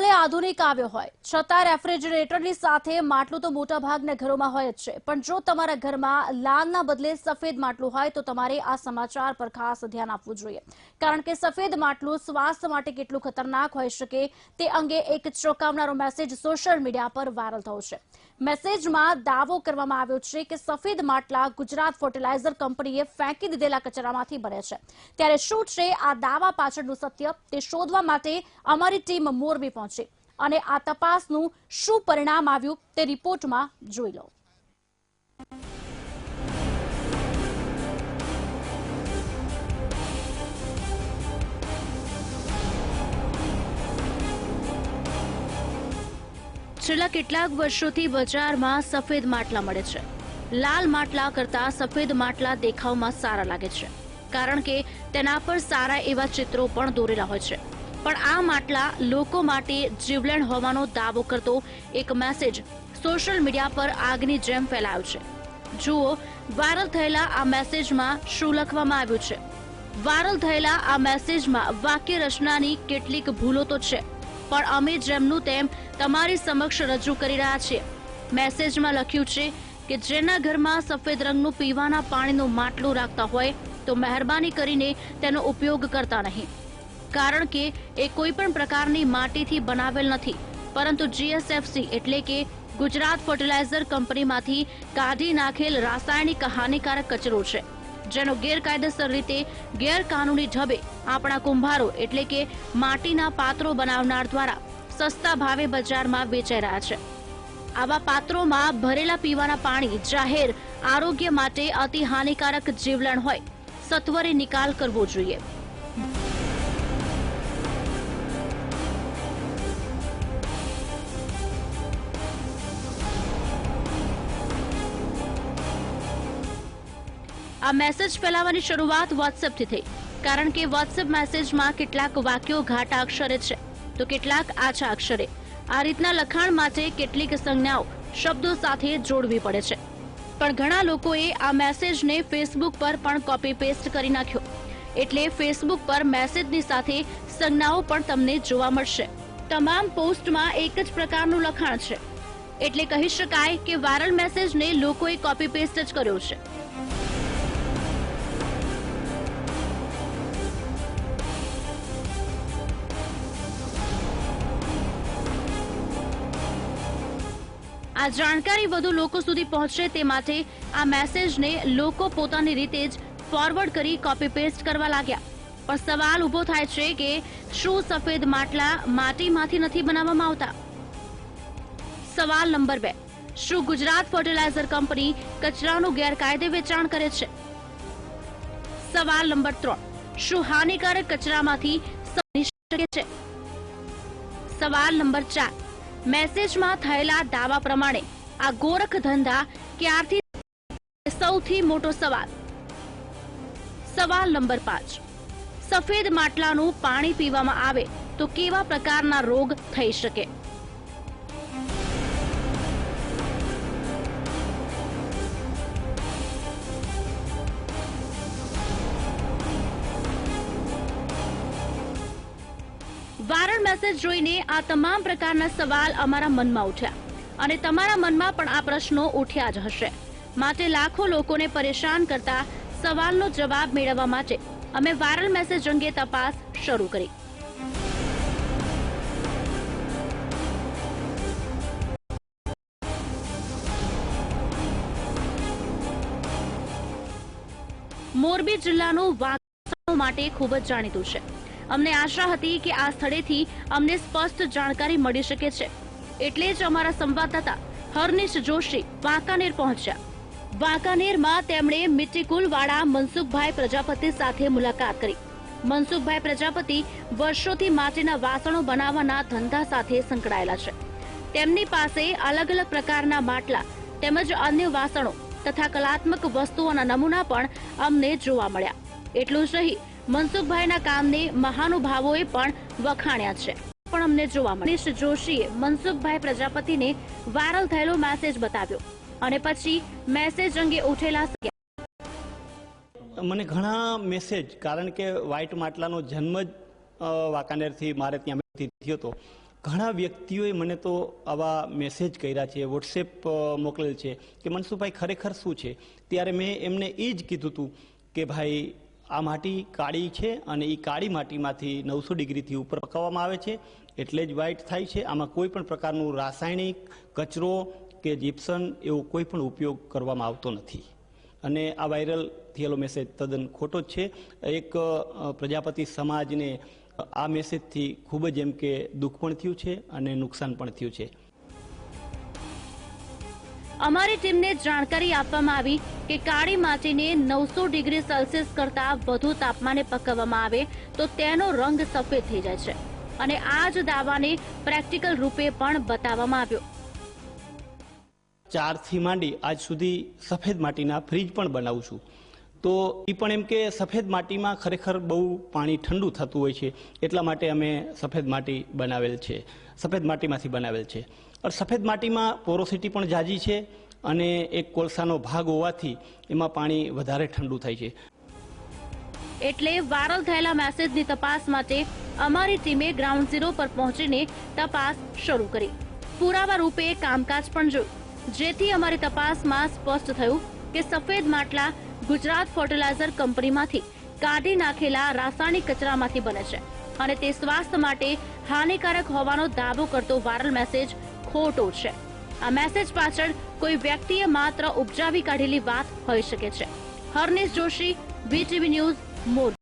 ભલે આધુનિક આવ્યો હોય. છતાં રેફ્રિજરેટરની સાથે માટલું તો મોટા ભાગના ઘરોમાં હોય જ છે. પણ જો તમારા ઘરમાં લાલના બદલે સફેદ માટલું હોય, તો તમારે આ સમાચાર પર ખાસ ધ્યાન આપવું જોઈએ. કારણ કે સફેદ માટલું સ્વાસ્થ્ય માટે કેટલું ખતરનાક હોઈ શકે, તે અંગે એક ચોંકાવનારો મેસેજ સોશિયલ મીડિયા પર વાયરલ થયો છે. મેસેજમાં દાવો કરવામાં આવ્યો છે કે સફેદ માટલા ગુજરાત ફર્ટિલાઇઝર કંપનીએ ફેંકી દીધેલા કચરામાંથી બને છે. ત્યારે શું છે? આ દાવા પાછળનું સત્ય? તે શોધવા માટે અમારી ટીમ મોરબી પહોંચી અને આ તપાસનું શું પરિણામ આવ્યું તે રિપોર્ટમાં જોઈ લો. છેલ્લા કેટલાક વર્ષોથી બજારમાં સફેદ માટલા મળે છે. લાલ માટલા કરતા સફેદ માટલા દેખાવમાં સારા લાગે છે. કારણ કે તેના પર સારા એવા ચિત્રો પણ દોરેલા હોય છે. પણ આ માટલા લોકો માટે જીવલેણ હોવાનો દાવો કરતો એક મેસેજ સોશિયલ મીડિયા પર આગની જેમ ફેલાયો છે. જુઓ વાયરલ થયેલા આ મેસેજમાં શું લખવામાં આવ્યું છે? વાયરલ થયેલા આ મેસેજમાં વાક્ય રચનાની કેટલીક ભૂલો તો છે, પણ અમે જેમનું તેમ તમારી સમક્ષ રજૂ કરી રહ્યા છીએ. મેસેજમાં લખ્યું છે કે જેના ઘરમાં સફેદ રંગનું પીવાના પાણીનું માટલું રાખતા હોય તો મહેરબાની કરીને તેનો ઉપયોગ કરતા નહીં. કારણ કે એ કોઈ પણ પ્રકારની માટીથી બનાવેલ નથી. પરંતુ જીએસએફસી એટલે કે ગુજરાત ફર્ટિલાઇઝર કંપનીમાંથી કાઢી નાખેલ રાસાયણિક હાનિકારક કચરો છે, જેનો ગેરકાયદેસર રીતે ગેરકાનૂની ઢબે આપણા કુંભારો એટલે કે માટીના પાત્રો બનાવનાર દ્વારા સસ્તા ભાવે બજારમાં વેચાઈ રહ્યા છે. આવા પાત્રોમાં ભરેલા પીવાના પાણી, જાહેર આરોગ્ય માટે અતિ હાનિકારક જીવલણ હોય, સત્વરે નિકાલ કરવો જોઈએ. આ મેસેજ ફેલાવવાની શરૂઆત વોટ્સએપથી થઈ. કારણ કે વોટ્સએપ મેસેજમાં કેટલાક વાક્યો ઘાટા અક્ષરે છે. તો કેટલાક આછા અક્ષરે. આ રીતના લખાણ માટે કેટલીક સંજ્ઞાઓ, શબ્દો સાથે જોડવી પડે છે. પણ ઘણા લોકોએ આ મેસેજને ફેસબુક પર પણ કોપી પેસ્ટ કરી નાખ્યો. એટલે ફેસબુક પર મેસેજની સાથે સંજ્ઞાઓ પણ તમને જોવા મળશે. તમામ પોસ્ટમાં એક જ પ્રકારનું લખાણ છે. એટલે કહી શકાય કે વાયરલ મેસેજને લોકોએ કોપી પેસ્ટ જ કર્યો છે. આ જાણકારી વધુ લોકો સુધી પહોંચે તે માટે આ મેસેજને લોકો પોતાની રીતે જ ફોરવર્ડ કરી કોપી પેસ્ટ કરવા લાગ્યા. પણ સવાલ ઊભો થાય છે કે શું સફેદ માટલા માટીમાંથી નથી બનાવવામાં આવતા? સવાલ નંબર બે. શું ગુજરાત ફર્ટિલાઇઝર કંપની કચરાનું ગેરકાયદે વેચાણ કરે છે? સવાલ નંબર ત્રણ. શું હાનિકારક કચરામાંથી શકે છે? સવાલ નંબર ચાર. મેસેજમાં થયેલા દાવા પ્રમાણે આ ગોરખ ધંધા ક્યારથી સૌથી મોટો સવાલ? સવાલ નંબર પાંચ. સફેદ માટલાનું પાણી પીવામાં આવે તો કેવા પ્રકારના રોગ થઈ શકે? મેસેજ જોઈને આ તમામ પ્રકારના સવાલ અમારા મનમાં ઉઠ્યા અને તમારા મનમાં પણ આ પ્રશ્નો ઉઠ્યા જ હશે. માટે લાખો લોકોને પરેશાન કરતા સવાલનો જવાબ મેળવવા માટે અમે વાયરલ મેસેજ અંગે તપાસ શરૂ કરી. મોરબી જિલ્લાનું વાંસણો માટે ખૂબ જ જાણીતું છે. અમને આશા હતી કે આ સ્થળેથી અમને સ્પષ્ટ જાણકારી મળી શકે છે. એટલે જ અમારા સંવાદદાતા હરનિશ જોશી વાંકાનેર પહોંચ્યા. વાંકાનેરમાં તેમણે મિટ્ટીકુલવાળા મનસુખભાઈ પ્રજાપતિ સાથે મુલાકાત કરી. મનસુખભાઈ પ્રજાપતિ વર્ષોથી માટીના વાસણો બનાવવાના ધંધા સાથે સંકળાયેલા છે. તેમની પાસે અલગ અલગ પ્રકારના માટલા તેમજ અન્ય વાસણો તથા કલાત્મક વસ્તુઓના નમૂના પણ અમને જોવા મળ્યા. એટલું જ નહીં મનસુખભાઈના કામને મહાનુભાવોએ પણ વખાણ્યા છે. પણ અમને જોવા મળે. જોશીએ મનસુખભાઈ પ્રજાપતિને વાયરલ થયેલો મેસેજ બતાવ્યો અને પછી મેસેજ અંગે ઉઠેલા મને ઘણા મેસેજ કારણ કે વ્હાઇટ માટલાનો જન્મ જ વાંકાનેરથી મારે ત્યાં થયો હતો. ઘણા વ્યક્તિઓએ મને તો આવા મેસેજ કર્યા છે વોટ્સએપ મોકલેલ છે કે મનસુખભાઈ ખરેખર શું છે? ત્યારે મેં એમને એ જ કીધું હતું કે ભાઈ આ માટી કાળી છે અને એ કાળી માટીમાંથી નવસો ડિગ્રીથી ઉપર પકાવવામાં આવે છે. એટલે જ વ્હાઇટ થાય છે. આમાં કોઈ પણ પ્રકારનું રાસાયણિક, કચરો કે જીપ્સન એવો કોઈ પણ ઉપયોગ કરવામાં આવતો નથી. અને આ વાયરલ થયેલો મેસેજ તદ્દન ખોટો જ છે. એક પ્રજાપતિ સમાજને આ મેસેજથી ખૂબ જ એમ કે દુઃખ પણ થયું છે અને નુકસાન પણ થયું છે. અમારી ટીમને જાણકારી આપવામાં આવી કે કાળી માટીને નવસો ડિગ્રી સેલ્સિયસ કરતા વધુ તાપમાને પકવવામાં આવે તો તેનો રંગ સફેદ થઈ જાય છે. અને આ જ દાવાને પ્રેક્ટિકલ રૂપે પણ બતાવવામાં આવ્યો. ચારથી માંડી આજ સુધી સફેદ માટીના ફ્રીજ પણ બનાવું છું. તો એ પણ એમ કે સફેદ માટીમાં ખરેખર બહુ પાણી ઠંડુ થતું હોય છે, એટલા માટે અમે સફેદ માટી બનાવેલ છે, સફેદ માટીમાંથી બનાવેલ છે. સફેદ માટીમાં પોરોસિટી પણ જાજી છે અને એક કોલસાનો ભાગ હોવાથી એમાં પાણી વધારે ઠંડુ થાય છે. એટલે વાયરલ થયેલા મેસેજની તપાસ માટે અમારી ટીમે ગ્રાઉન્ડ ઝીરો પર પહોંચીને તપાસ શરૂ કરી. પુરાવા રૂપે કામકાજ પણ જોયું. જેથી અમારી તપાસમાં સ્પષ્ટ થયું કે સફેદ માટલા ગુજરાત ફર્ટિલાઇઝર કંપનીમાંથી કાઢી નાખેલા રાસાયણિક કચરામાંથી બને છે અને તે સ્વાસ્થ્ય માટે હાનિકારક હોવાનો દાવો કરતો વાયરલ મેસેજ ખોટો છે. આ મેસેજ પાછળ કોઈ વ્યક્તિએ માત્ર ઉપજાવી કાઢેલી વાત હોઈ શકે છે. Harnesh Joshi, VTV news, Morbi.